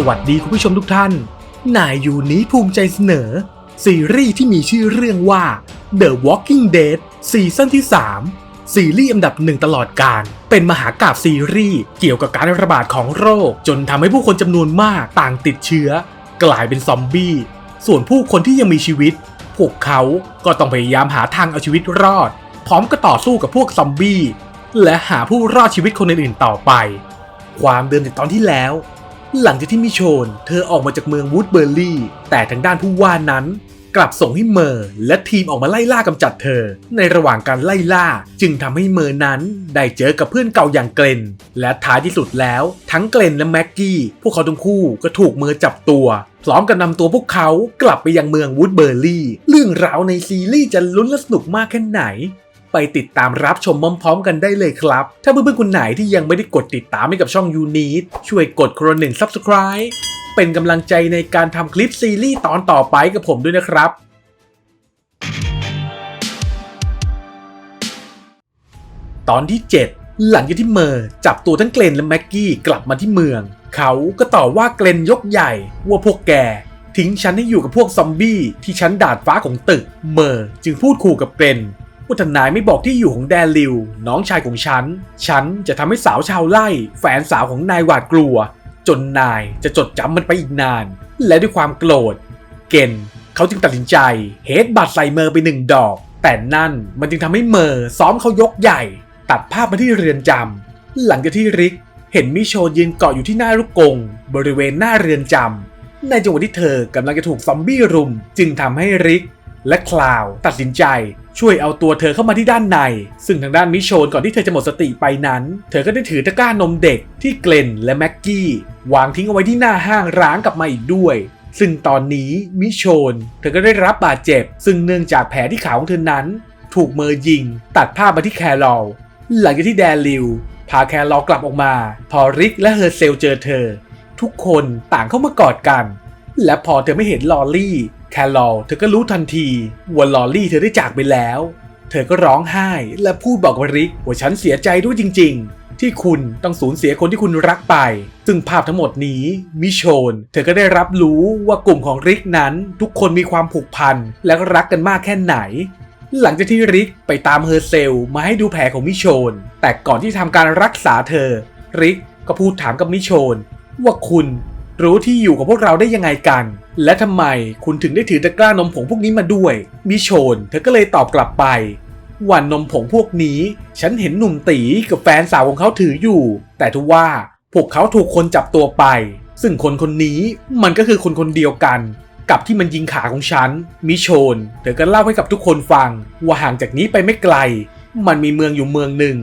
สวัสดีคุณผู้ชมทุกท่าน นายอยู่นี้ภูมิใจเสนอ ซีรีส์ที่มีชื่อเรื่องว่า The Walking Dead ซีซั่นที่ 3 ซีรีส์อันดับหนึ่งตลอดการ เป็นมหากาพย์ซีรีส์เกี่ยวกับการระบาดของโรค จนทำให้ผู้คนจำนวนมากต่างติดเชื้อ กลายเป็นซอมบี้ ส่วนผู้คนที่ยังมีชีวิต พวกเขาก็ต้องพยายามหาทางเอาชีวิตรอด พร้อมก็ต่อสู้กับพวกซอมบี้และหาผู้รอดชีวิตคนอื่นๆต่อไป ความเดิมจากตอนที่แล้ว หลังจากที่มิโชน เธอออกมาจากเมืองวูดเบอร์ลี่ แต่ทางด้านผู้ว่านั้น กลับส่งให้เมอร์และทีมออกมาไล่ล่ากำจัดเธอ ในระหว่างการไล่ล่าจึงทำให้เมอร์นั้นได้เจอกับเพื่อนเก่าอย่างเกลน และท้ายที่สุดแล้ว ทั้งเกลนและแม็กกี้พวกเขาทั้งคู่ก็ถูกเมอร์จับตัว พร้อมกับนำตัวพวกเขากลับไปยังเมืองวูดเบอร์ลี่ เรื่องราวในซีรีส์จะลุ้นและสนุกมากแค่ไหน ไปติดตามรับชมพร้อมๆกันได้เลยครับ ถ้าเพื่อนๆคนไหนที่ยังไม่ได้กดติดตามให้กับช่อง u n i t ช่วยกดกระหนึ่ง Subscribe เป็นกำลังใจในการทำคลิปซีรีส์ตอนต่อไปกับผมด้วยนะครับตอนที่ 7 หลังจากที่เมอร์จับตัวทั้งเกลนและแม็กกี้กลับมาที่เมือง เขาก็ต่อว่าเกลนยกใหญ่ว่าพวกแก ทิ้งฉันให้อยู่กับพวกซอมบี้ที่ชั้นดาดฟ้าของตึก เมอร์จึงพูดขู่กับเกลน ว่าทนายไม่บอกที่อยู่ของแดนลิว น้องชายของฉัน ฉันจะทำให้สาวชาวไล่ แฟนสาวของนายหวาดกลัว จนนายจะจดจำมันไปอีกนาน และด้วยความโกรธ เกนเขาจึงตัดสินใจเฮดบัตใส่เมอร์ไปหนึ่งดอก แต่นั่นมันจึงทำให้เมอร์ซ้อมเขายกใหญ่ ตัดภาพมาที่เรือนจำหลังจากที่ริกเห็นมิโชยืนเกาะอยู่ที่หน้าลูกกง บริเวณหน้าเรือนจำในจังหวะที่เธอกำลังจะถูกซอมบี้รุม จึงทำให้ริกและคลาวตัดสินใจ ช่วยเอาตัวเธอเข้ามาที่ด้านใน ซึ่งทางด้านมิโชนก่อนที่เธอจะหมดสติไปนั้น เธอก็ได้ถือตะกร้านมเด็กที่เกลนและแม็กกี้วางทิ้งเอาไว้ที่หน้าห้างร้างกลับมาอีกด้วย ซึ่งตอนนี้มิโชน เธอก็ได้รับบาดเจ็บ ซึ่งเนื่องจากแผลที่ขาของเธอนั้น ถูกเมอร์ยิง ตัดภาพมาที่แครอลหลังจากที่แดนลิวพาแครอลกลับออกมา พอริกและเฮอร์เซลเจอเธอ ทุกคนต่างเข้ามากอดกัน และพอเธอไม่เห็นลอรี่ แคลอลเธอก็รู้ทันทีว่าลอรี่เธอได้จากไปแล้ว เธอก็ร้องไห้และพูดบอกกับริกว่าฉันเสียใจด้วยจริง ๆ ที่คุณต้องสูญเสียคนที่คุณรักไป ซึ่งภาพทั้งหมดนี้มิโชน เธอก็ได้รับรู้ว่ากลุ่มของริกนั้นทุกคนมีความผูกพันและรักกันมากแค่ไหน หลังจากที่ริกไปตามเฮอร์เซลมาให้ดูแผลของมิโชน แต่ก่อนที่ทำการรักษาเธอ ริกก็พูดถามกับมิโชนว่าคุณ รู้ที่อยู่ของพวกเราได้ยังไงกัน และทำไมคุณถึงได้ถือตะกร้านมผงพวกนี้มาด้วย มิโชน เธอก็เลยตอบกลับไป วันนมผงพวกนี้ ฉันเห็นหนุ่มตีกับแฟนสาวของเขาถืออยู่ แต่ทว่าพวกเขาถูกคนจับตัวไป ซึ่งคนคนนี้มันก็คือคนคนเดียวกันกับที่มันยิงขาของฉัน มิโชน เธอก็เล่าให้กับทุกคนฟัง ว่าห่างจากนี้ไปไม่ไกล มันมีเมืองอยู่เมืองหนึ่ง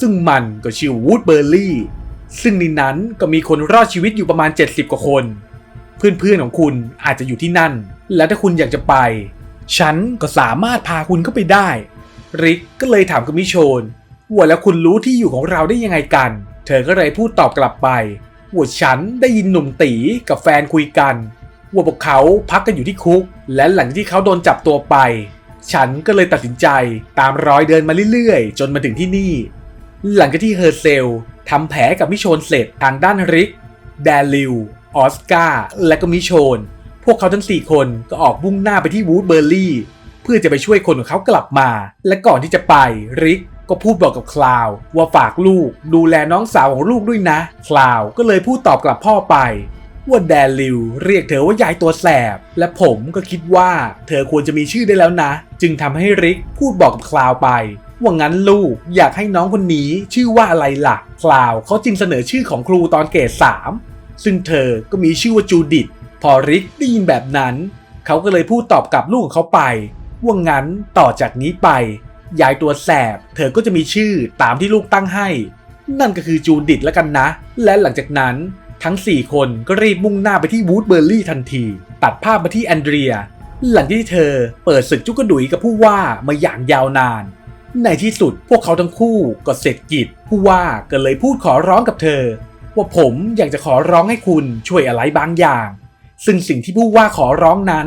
ซึ่งมันก็ชื่อวูดเบอร์ลี่ ซึ่งในนั้นก็มีคนรอดชีวิตอยู่ประมาณ 70 กว่าคน เพื่อนๆของคุณอาจจะอยู่ที่นั่น และถ้าคุณอยากจะไป ฉันก็สามารถพาคุณเข้าไปได้ ริกก็เลยถามกับมิโชนว่าแล้วคุณรู้ที่อยู่ของเราได้ยังไงกัน เธอก็เลยพูดตอบกลับไปว่าฉันได้ยินหนุ่มตีกับแฟนคุยกันว่าพวกเขาพักกันอยู่ที่คุก และหลังที่เขาโดนจับตัวไป ฉันก็เลยตัดสินใจตามรอยเดินมาเรื่อยๆ จนมาถึงที่นี่ หลังจากที่เฮอร์เซล ทำแผลกับมิโชนเสร็จทางด้านริก แดลิว ออสการ์ และก็มิโชน พวกเขาทั้ง 4 คนก็ออกมุ่งหน้าไปที่วูดเบอร์ลี่ เพื่อจะไปช่วยคนของเขากลับมา และก่อนที่จะไปริกก็พูดบอกกับคลาวว่าฝากลูกดูแลน้องสาวของลูกด้วยนะ คลาวก็เลยพูดตอบกลับพ่อไปว่าแดลิวเรียกเธอว่ายายตัวแสบ และผมก็คิดว่าเธอควรจะมีชื่อได้แล้วนะ จึงทำให้ริกพูดบอกกับคลาวไป ว่างั้นลูกอยากให้น้องคนนี้ชื่อว่าอะไรล่ะคลาวเขาจึงเสนอชื่อของครูตอนเกรดสามซึ่งเธอก็มีชื่อว่าจูดิตพอริกได้ยินแบบนั้น เขาก็เลยพูดตอบกลับลูกของเขาไป ว่างั้นต่อจากนี้ไป ยายตัวแสบ เธอก็จะมีชื่อตามที่ลูกตั้งให้ นั่นก็คือจูดิตแล้วกันนะ และหลังจากนั้นทั้ง 4 คนก็รีบมุ่งหน้าไปที่วูดเบอร์ลี่ทันที ตัดภาพมาที่แอนเดรีย หลังที่เธอเปิดศึกจุกกระดุยกับผู้ว่ามาอย่างยาวนาน ในที่สุดพวกเขาทั้งคู่ก็เสร็จกิจผู้ว่าก็เลยพูดขอร้องกับเธอ ว่าผมอยากจะขอร้องให้คุณช่วยอะไรบางอย่าง ซึ่งสิ่งที่ผู้ว่าขอร้องนั้น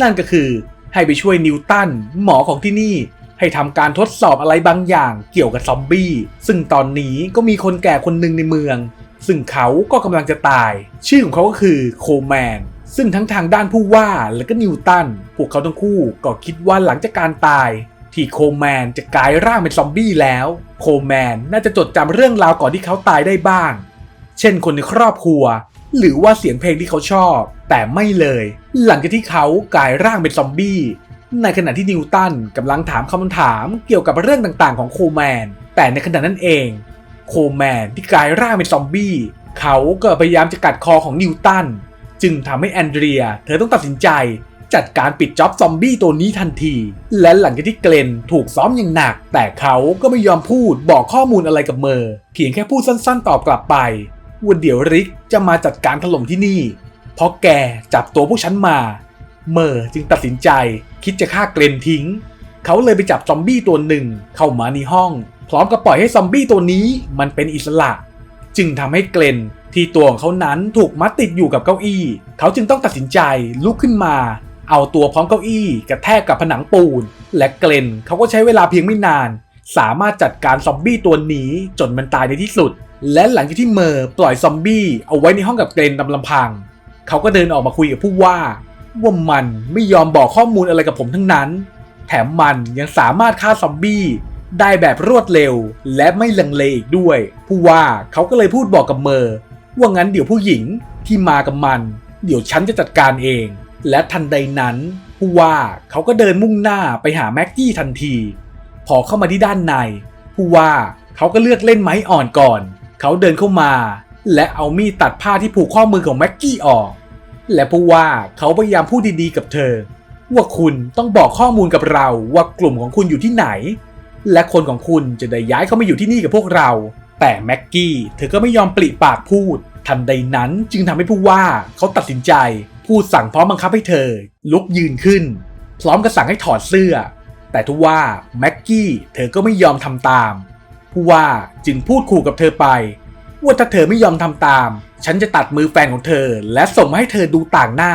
นั่นก็คือให้ไปช่วยนิวตันหมอของที่นี่ให้ทำการทดสอบอะไรบางอย่างเกี่ยวกับซอมบี้ ซึ่งตอนนี้ก็มีคนแก่คนหนึ่งในเมือง ซึ่งเขาก็กำลังจะตาย ชื่อของเขาก็คือโคแมน ซึ่งทั้งทางด้านผู้ว่าและก็นิวตันพวกเขาทั้งคู่ก็คิดว่าหลังจากการตาย ที่โคแมนจะกลายร่างเป็นซอมบี้แล้ว โคแมนน่าจะจดจำเรื่องราวก่อนที่เขาตายได้บ้าง เช่นคนในครอบครัว หรือว่าเสียงเพลงที่เขาชอบ แต่ไม่เลย หลังจากที่เขากลายร่างเป็นซอมบี้ ในขณะที่นิวตันกำลังถามคำถามเกี่ยวกับเรื่องต่างๆ ของโคแมน แต่ในขณะนั้นเอง โคแมนที่กลายร่างเป็นซอมบี้เขาก็พยายามจะกัดคอของนิวตัน จึงทำให้แอนเดรีย เธอต้องตัดสินใจ จัดการปิดจ็อบซอมบี้ตัวนี้ทันที และหลังจากที่เกลนถูกซ้อมอย่างหนัก แต่เขาก็ไม่ยอมพูดบอกข้อมูลอะไรกับเมอร์เพียงแค่พูดสั้นๆตอบกลับไปว่าเดี๋ยวริกจะมาจัดการถล่มที่นี่ เพราะแกจับตัวพวกฉันมา เมอร์จึงตัดสินใจคิดจะฆ่าเกรนทิ้ง เขาเลยไปจับซอมบี้ตัวหนึ่งเข้ามาในห้อง พร้อมกับปล่อยให้ซอมบี้ตัวนี้มันเป็นอิสระ จึงทำให้เกรนที่ตัวของเขานั้นถูกมัดติดอยู่กับเก้าอี้ เขาจึงต้องตัดสินใจลุกขึ้นมา เอาตัวพร้อมเก้าอี้กระแทกกับผนังปูน และเกรนเขาก็ใช้เวลาเพียงไม่นาน สามารถจัดการซอมบี้ตัวนี้จนมันตายในที่สุด และหลังจากที่เมอร์ปล่อยซอมบี้เอาไว้ในห้องกับเกรนตามลำพัง เขาก็เดินออกมาคุยกับผู้ว่าว่ามันไม่ยอมบอกข้อมูลอะไรกับผมทั้งนั้น แถมมันยังสามารถฆ่าซอมบี้ได้แบบรวดเร็วและไม่ลังเลอีกด้วย ผู้ว่าเขาก็เลยพูดบอกกับเมอร์ว่างั้นเดี๋ยวผู้หญิงที่มากับมัน เดี๋ยวฉันจะจัดการเอง และทันใดนั้นผู้ว่าเขาก็เดินมุ่งหน้าไปหาแม็กกี้ทันที พอเข้ามาที่ด้านในผู้ว่าเขาก็เลือกเล่นไม้อ่อนก่อน เขาเดินเข้ามา และเอามีดตัดผ้าที่ผูกข้อมือของแม็กกี้ออก และผู้ว่าเขาพยายามพูดดีๆกับเธอ ว่าคุณต้องบอกข้อมูลกับเราว่ากลุ่มของคุณอยู่ที่ไหน และคนของคุณจะได้ย้ายเข้ามาอยู่ที่นี่กับพวกเรา แต่แม็กกี้เธอก็ไม่ยอมปริปากพูด ทันใดนั้นจึงทำให้ผู้ว่าเขาตัดสินใจ พูดสั่งพร้อมบังคับให้เธอ ลุกยืนขึ้น พร้อมกับสั่งให้ถอดเสื้อ แต่ทว่าแม็กกี้เธอก็ไม่ยอมทำตาม ผู้ว่าจึงพูดขู่กับเธอไป ว่าถ้าเธอไม่ยอมทำตาม ฉันจะตัดมือแฟนของเธอ และส่งมาให้เธอดูต่างหน้า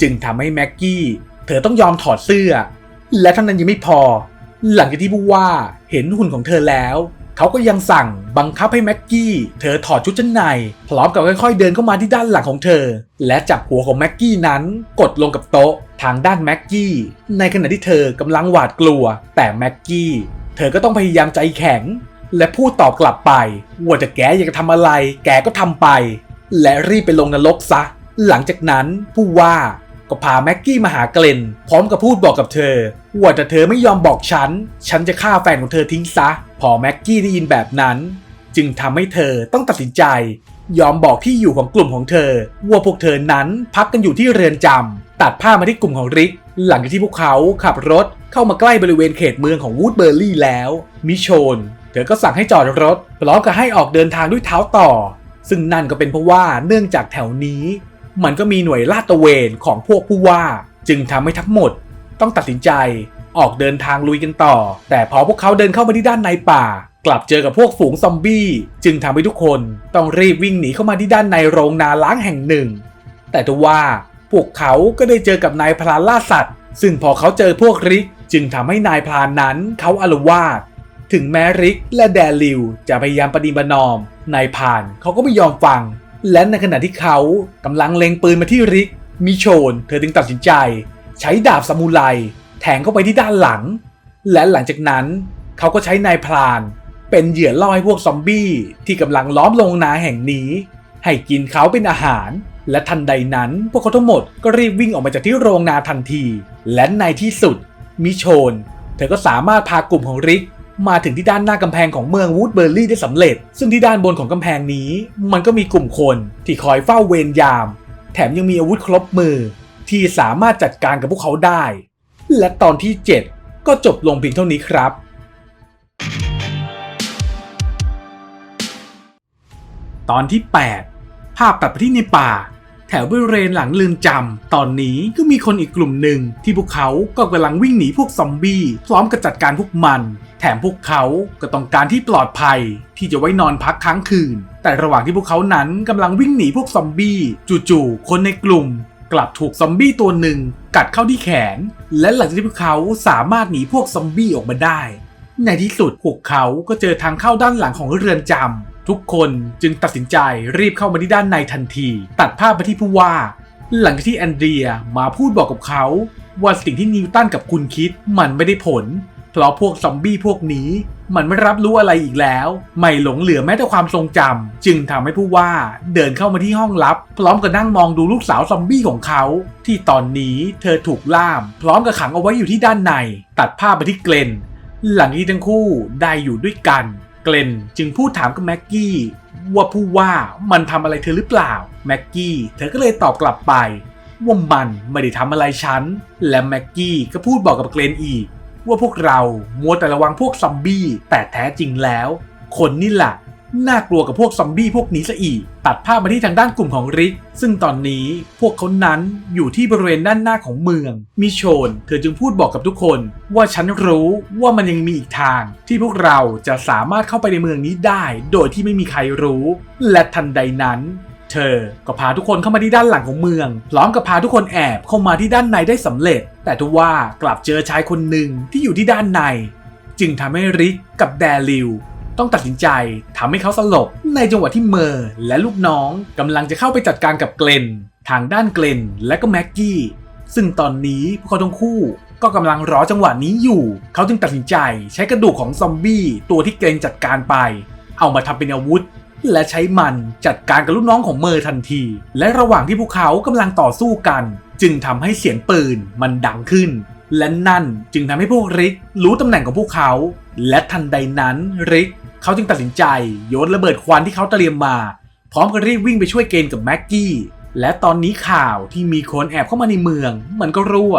จึงทำให้แม็กกี้เธอต้องยอมถอดเสื้อ และเท่านั้นยังไม่พอ หลังจากที่ผู้ว่าเห็นหุ่นของเธอแล้ว เขาก็ยังสั่งบังคับให้แม็กกี้เธอถอดชุดชั้นใน พร้อมกับค่อยๆเดินเข้ามาที่ด้านหลังของเธอ และจับหัวของแม็กกี้นั้นกดลงกับโต๊ะทางด้านแม็กกี้ในขณะที่เธอกำลังหวาดกลัว แต่แม็กกี้เธอก็ต้องพยายามใจแข็ง และพูดตอบกลับไปว่าจะแกอยากจะทำอะไร แกก็ทำไป และรีบไปลงนรกซะ หลังจากนั้นผู้ว่า ก็พาแม็กกี้มาหาเกลนพร้อมกับพูดบอกกับเธอว่าถ้าเธอไม่ยอมบอกฉัน ฉันจะฆ่าแฟนของเธอทิ้งซะ พอแม็กกี้ได้ยินแบบนั้น จึงทำให้เธอต้องตัดสินใจ ยอมบอกที่อยู่ของกลุ่มของเธอว่าพวกเธอนั้นพักกันอยู่ที่เรือนจำตัดผ้ามาที่กลุ่มของริก หลังจากที่พวกเขาขับรถเข้ามาใกล้บริเวณเขตเมืองของวูดเบอร์รี่แล้ว มิโชน เธอก็สั่งให้จอดรถพร้อมกับให้ออกเดินทางด้วยเท้าต่อ ซึ่งนั่นก็เป็นเพราะว่าเนื่องจากแถวนี้ มันก็มีหน่วยลาดตระเวนของพวกผู้ว่าจึงทำให้ทั้งหมด ต้องตัดสินใจออกเดินทางลุยกันต่อ แต่พอพวกเขาเดินเข้ามาที่ด้านในป่า กลับเจอกับพวกฝูงซอมบี้ จึงทำให้ทุกคนต้องรีบวิ่งหนีเข้ามาที่ด้านในโรงนาล้างแห่งหนึ่ง แต่ทว่าพวกเขาก็ได้เจอกับนายพรานล่าสัตว์ ซึ่งพอเขาเจอพวกริกจึงทำให้นายพรานนั้นเขาอาละวาดถึงแม้ริกและแดลิวจะพยายามปฏิบัตินอมนายพรานเขาก็ไม่ยอมฟัง และในขณะที่เขากำลังเล็งปืนมาที่ริก มิโชน เธอจึงตัดสินใจ ใช้ดาบซามูไรแทงเข้าไปที่ด้านหลัง และหลังจากนั้นเขาก็ใช้นายพราน เป็นเหยื่อล่อให้พวกซอมบี้ที่กำลังล้อมโรงนาแห่งนี้ ให้กินเขาเป็นอาหาร และทันใดนั้นพวกเขาทั้งหมดก็รีบวิ่งออกมาจากที่โรงนาทันที และในที่สุด มิโชน เธอก็สามารถพากลุ่มของริก มาถึงที่ด้านหน้ากำแพงของเมืองวูดเบอร์รี่ได้สำเร็จ ซึ่งที่ด้านบนของกำแพงนี้ มันก็มีกลุ่มคนที่คอยเฝ้าเวรยาม แถมยังมีอาวุธครบมือ ที่สามารถจัดการกับพวกเขาได้ และตอนที่ 7 ก็จบลงเพียงเท่านี้ครับ ตอนที่ 8 ภาพตัดไปที่ในป่า ถวบริเวณหลังลืมจำ ตอนนี้ก็มีคนอีกกลุ่มหนึ่งที่พวกเขาก็กำลังวิ่งหนีพวกซอมบี้พร้อมกับจัดการพวกมัน แถมพวกเขาก็ต้องการที่ปลอดภัย ที่จะไว้นอนพักค้างคืน แต่ระหว่างที่พวกเขานั้นกำลังวิ่งหนีพวกซอมบี้จู่ๆคนในกลุ่ม กลับถูกซอมบี้ตัวหนึ่งกัดเข้าที่แขน และหลังจากที่พวกเขาสามารถหนีพวกซอมบี้ออกมาได้ ในที่สุดพวกเขาก็เจอทางเข้าด้านหลังของเรือนจำ ทุกคนจึงตัดสินใจรีบเข้ามาที่ด้านในทันที ตัดภาพไปที่ผู้ว่า หลังจากที่แอนเดรียมาพูดบอกกับเขา ว่าสิ่งที่นิวตันกับคุณคิดมันไม่ได้ผล เพราะพวกซอมบี้พวกนี้ มันไม่รับรู้อะไรอีกแล้ว ไม่หลงเหลือแม้แต่ความทรงจำจึงทำให้ผู้ว่าเดินเข้ามาที่ห้องลับ พร้อมกับนั่งมองดูลูกสาวซอมบี้ของเขา ที่ตอนนี้เธอถูกล่าม พร้อมกับขังเอาไว้อยู่ที่ด้านใน ตัดภาพไปที่เกลนหลังที่ทั้งคู่ได้อยู่ด้วยกัน เกลนจึงพูดถามกับแม็กกี้ว่าผู้ว่ามันทำอะไรเธอหรือเปล่า แม็กกี้เธอก็เลยตอบกลับไป ว่ามันไม่ได้ทำอะไรฉัน และแม็กกี้ก็พูดบอกกับเกรนอีก ว่าพวกเรามัวแต่ระวังพวกซอมบี้แต่แท้จริงแล้ว คนนี่แหละ น่ากลัวกับพวกซอมบี้พวกนี้ซะอีก ตัดภาพมาที่ทางด้านกลุ่มของริก ซึ่งตอนนี้พวกเขานั้นอยู่ที่บริเวณด้านหน้าของเมือง มิโชน เธอจึงพูดบอกกับทุกคน ว่าฉันรู้ว่ามันยังมีอีกทาง ที่พวกเราจะสามารถเข้าไปในเมืองนี้ได้ โดยที่ไม่มีใครรู้ และทันใดนั้นเธอก็พาทุกคนเข้ามาที่ด้านหลังของเมือง พร้อมกับพาทุกคนแอบเข้ามาที่ด้านในได้สำเร็จ แต่ทว่ากลับเจอชายคนหนึ่งที่อยู่ที่ด้านใน จึงทำให้ริกกับแดริว ต้องตัดสินใจทำให้เขาสลบ ในจังหวะที่เมอร์และลูกน้องกำลังจะเข้าไปจัดการกับเกลนทางด้านเกลนและก็แม็กกี้ซึ่งตอนนี้พวกเขาทั้งคู่ก็กำลังรอจังหวะนี้อยู่ เขาจึงตัดสินใจใช้กระดูกของซอมบี้ตัวที่เกลนจัดการไป เอามาทำเป็นอาวุธ และใช้มันจัดการกับลูกน้องของเมอร์ทันที และระหว่างที่พวกเขากำลังต่อสู้กัน จึงทำให้เสียงปืนมันดังขึ้น และนั่นจึงทำให้พวกริกรู้ตำแหน่งของพวกเขา และทันใดนั้นริก เขาจึงตัดสินใจโยนระเบิดควันที่เขาเตรียมมา พร้อมกับรีบวิ่งไปช่วยเกนกับแม็กกี้ และตอนนี้ข่าวที่มีคนแอบเข้ามาในเมือง มันก็รั่ว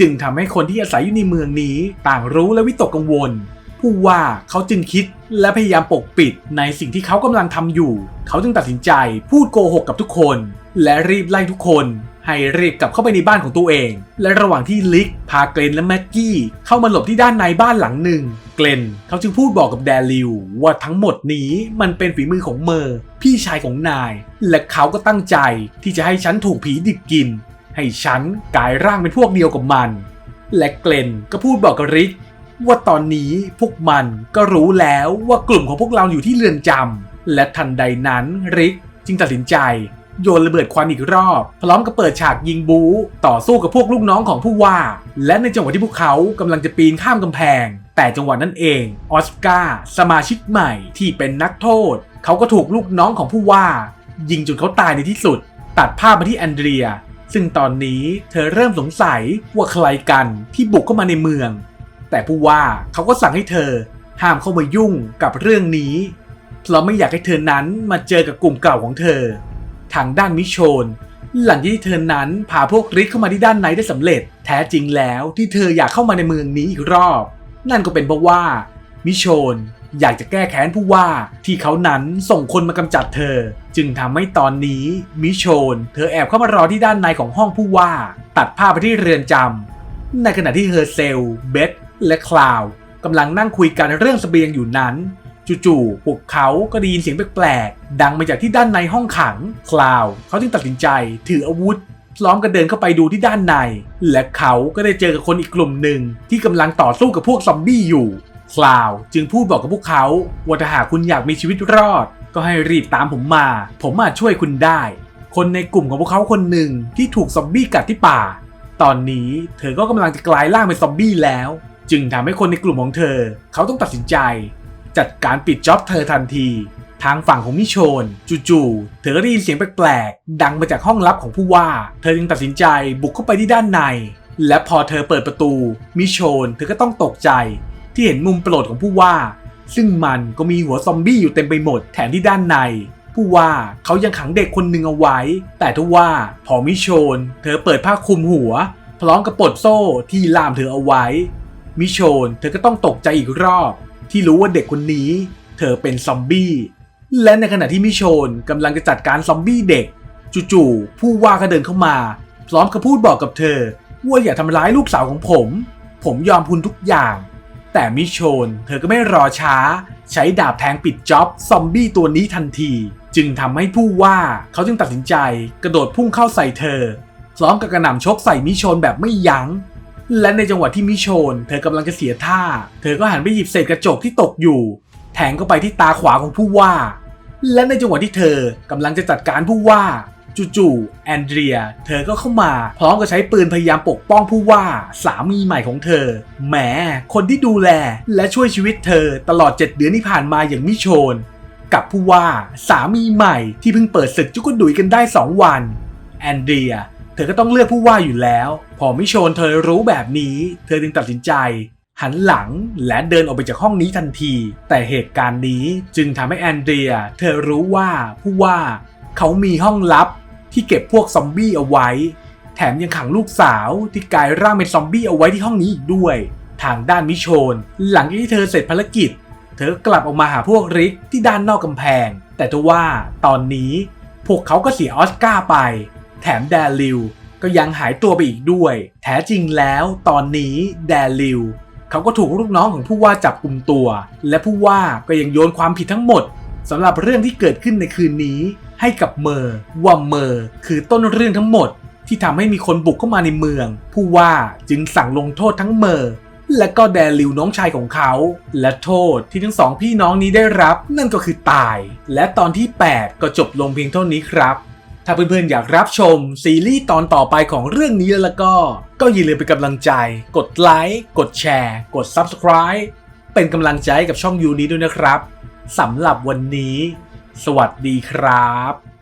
จึงทำให้คนที่อาศัยอยู่ในเมืองนี้ ต่างรู้และวิตกกังวล ผู้ว่าเขาจึงคิดและพยายามปกปิดในสิ่งที่เขากำลังทำอยู่ เขาจึงตัดสินใจพูดโกหกกับทุกคน และรีบไล่ทุกคน ให้รีบกลับเข้าไปในบ้านของตัวเอง และระหว่างที่ลิกพาเกรนและแม็กกี้เข้ามาหลบที่ด้านในบ้านหลังหนึ่ง เกรนเขาจึงพูดบอกกับแดริวว่าทั้งหมดนี้มันเป็นฝีมือของเมอร์พี่ชายของนาย และเขาก็ตั้งใจที่จะให้ฉันถูกผีดิบกิน ให้ฉันกลายร่างเป็นพวกเดียวกับมันและเกรนก็พูดบอกกับริก ว่าตอนนี้พวกมันก็รู้แล้วว่ากลุ่มของพวกเราอยู่ที่เรือนจำและทันใดนั้นริกจึงตัดสินใจโยนระเบิดควันอีกรอบ พร้อมกับเปิดฉากยิงบูต่อสู้กับพวกลูกน้องของผู้ว่า และในจังหวะที่พวกเขากำลังจะปีนข้ามกำแพง แต่จังหวะนั้นเองออสการ์สมาชิกใหม่ที่เป็นนักโทษ เขาก็ถูกลูกน้องของผู้ว่า ยิงจนเขาตายในที่สุด ตัดภาพมาที่แอนเดรีย ซึ่งตอนนี้เธอเริ่มสงสัยว่าใครกันที่บุกเข้ามาในเมือง แต่ผู้ว่าเขาก็สั่งให้เธอห้ามเข้ามายุ่งกับเรื่องนี้เพราะไม่อยากให้เธอนั้นมาเจอกับกลุ่มเก่าของเธอ ทางด้านมิโชน หลังจากที่เธอนั้นพาพวกริกเข้ามาที่ด้านในได้สำเร็จ แท้จริงแล้วที่เธออยากเข้ามาในเมืองนี้อีกรอบ นั่นก็เป็นเพราะว่ามิโชนอยากจะแก้แค้นผู้ว่าที่เขานั้นส่งคนมากำจัดเธอ จึงทำให้ตอนนี้มิโชน เธอแอบเข้ามารอที่ด้านในของห้องผู้ว่า ตัดภาพไปที่เรือนจำในขณะที่เฮอร์เซลเบธ และคลาวกำลังนั่งคุยกันเรื่องสเสบียงอยู่นั้น จู่ๆพวกเขาก็ได้ยินเสียงแปลกๆดังมาจากที่ด้านในห้องขัง คลาวเขาจึงตัดสินใจถืออาวุธพร้อมกับเดินเข้าไปดูที่ด้านใน และเขาก็ได้เจอกับคนอีกกลุ่มหนึ่งที่กำลังต่อสู้กับพวกซอมบี้อยู่คลาวจึงพูดบอกกับพวกเขาว่าถ้าหากคุณอยากมีชีวิตรอด ก็ให้รีบตามผมมา ผมอาจช่วยคุณได้ คนในกลุ่มของพวกเขาคนหนึ่งที่ถูกซอมบี้กัดที่ป่า ตอนนี้เธอก็กำลังจะกลายร่างเป็นซอมบี้แล้ว จึงทำให้คนในกลุ่มของเธอ เขาต้องตัดสินใจ จัดการปิดจ็อบเธอทันที ทางฝั่งของมิโชน จู่ๆเธอก็ได้ยินเสียงแปลกๆ ดังมาจากห้องลับของผู้ว่า เธอจึงตัดสินใจบุกเข้าไปที่ด้านใน และพอเธอเปิดประตู มิโชน เธอก็ต้องตกใจ ที่เห็นมุมโปรดของผู้ว่า ซึ่งมันก็มีหัวซอมบี้อยู่เต็มไปหมดแถมที่ด้านในผู้ว่าเขายังขังเด็กคนหนึ่งเอาไว้ แต่ทว่าพอมิโชน เธอเปิดผ้าคลุมหัว พร้อมกับปลดโซ่ที่ล่ามเธอเอาไว้ มิโชนเธอก็ต้องตกใจอีกรอบ ที่รู้ว่าเด็กคนนี้ เธอเป็นซอมบี้ และในขณะที่มิโชนกำลังจะจัดการซอมบี้เด็ก จู่ๆผู้ว่าก็เดินเข้ามา พร้อมกับพูดบอกกับเธอ ว่าอย่าทำร้ายลูกสาวของผม ผมยอมคุณทุกอย่าง แต่มิโชนเธอก็ไม่รอช้า ใช้ดาบแทงปิดจ็อบซอมบี้ตัวนี้ทันที จึงทำให้ผู้ว่าเขาจึงตัดสินใจ กระโดดพุ่งเข้าใส่เธอพร้อมกับกระหน่ำชกใส่มิโชนแบบไม่ยัง้ง และในจังหวะที่มิโชน เธอกำลังจะเสียท่า เธอก็หันไปหยิบเศษกระจกที่ตกอยู่ แทงเข้าไปที่ตาขวาของผู้ว่า และในจังหวะที่เธอกำลังจะจัดการผู้ว่าจู่ๆแอนเดรีย เธอก็เข้ามา พร้อมกับใช้ปืนพยายามปกป้องผู้ว่าสามีใหม่ของเธอแหมคนที่ดูแลและช่วยชีวิตเธอตลอด 7 เดือนที่ผ่านมาอย่างมิโชน กับผู้ว่าสามีใหม่ที่เพิ่งเปิดศึกจุกดุยกันได้ 2 วัน แอนเดรีย เธอก็ต้องเลือกผู้ว่าอยู่แล้ว พอมิโชนเธอรู้แบบนี้ เธอจึงตัดสินใจ หันหลังและเดินออกไปจากห้องนี้ทันที แต่เหตุการณ์นี้จึงทำให้แอนเดรีย เธอรู้ว่าผู้ว่าเขามีห้องลับที่เก็บพวกซอมบี้เอาไว้ แถมยังขังลูกสาวที่กลายร่างเป็นซอมบี้เอาไว้ที่ห้องนี้อีกด้วย ทางด้านมิโชน หลังจากที่เธอเสร็จภารกิจ เธอกลับออกมาหาพวกริกที่ด้านนอกกำแพง แต่ทว่าตอนนี้พวกเขาก็เสียออสการ์ไป ถมแดริลก็ยังหายตัวไปอีกด้วย แท้จริงแล้วตอนนี้แดริลเขาก็ถูกลูกน้องของผู้ว่าจับกลุ่มตัว และผู้ว่าก็ยังโยนความผิดทั้งหมดสำหรับเรื่องที่เกิดขึ้นในคืนนี้ให้กับเมอร์ว่าเมอร์คือต้นเรื่องทั้งหมด ที่ทำให้มีคนบุกเข้ามาในเมือง ผู้ว่าจึงสั่งลงโทษทั้งเมอร์และก็แดริวน้องชายของเขา และโทษที่ทั้งสองพี่น้องนี้ได้รับ นั่นก็คือตาย และตอนที่ 8 ก็จบลงเพียงเท่านี้ครับ ถ้าเพื่อนๆอยากรับชมซีรีส์ตอนต่อไปของเรื่องนี้แล้วก็ ก็อย่าลืมเป็นกำลังใจ กดไลค์ กดแชร์ กด Subscribe เป็นกำลังใจให้กับช่องยูนี้ด้วยนะครับสำหรับวันนี้ สวัสดีครับ